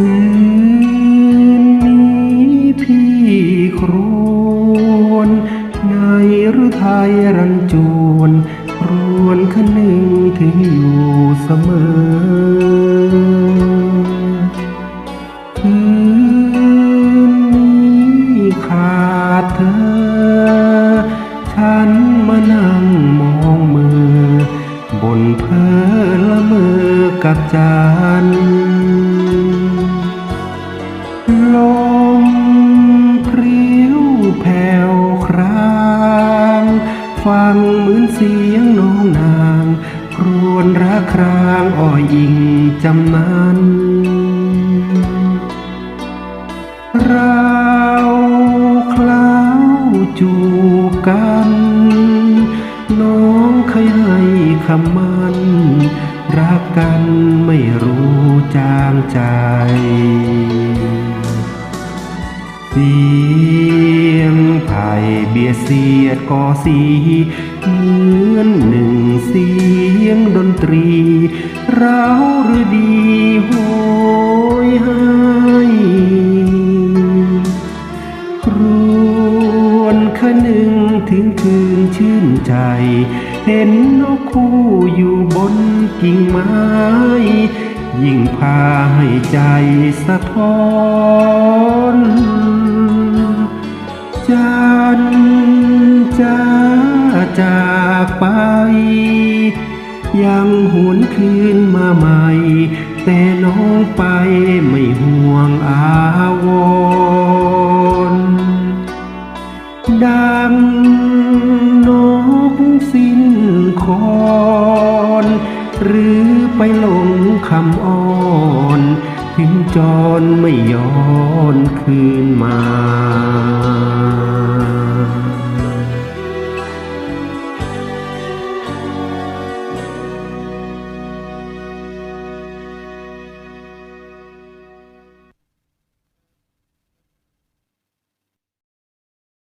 คืนนี้พี่ครวญในฤทัยรันจวนรวนคนึงถึงอยู่เสมอ คืนนี้ขาดเธอ ฉันมานั่งมองมือ บนเพอละเมอกับจันทร์ ฟังเหมือนเสียงน้องนางครวญรักครางอ้อยอิงจำนั้นเราเคล้าวจูบกัน น้องเคยให้คำมันรักกันไม่รู้จางใจเสียงไผ่ เบียดเสียดก่อสีเหมือนหนึ่งเสียงดนตรีเราหรือดีโหยหายครวนคะนึงถึงคืนชื่นใจ เห็นนกคู่อยู่บนกิ่งไม้ยิ่งพาให้ใจสะท้อน จันจะจากไป ยังหวนคืนมาใหม่ แต่น้องไปไม่ห่วงอาวรดังนกสิ้นคอนหรือไปหลงคำอ้อนถึงจรไม่ย้อนคืนมา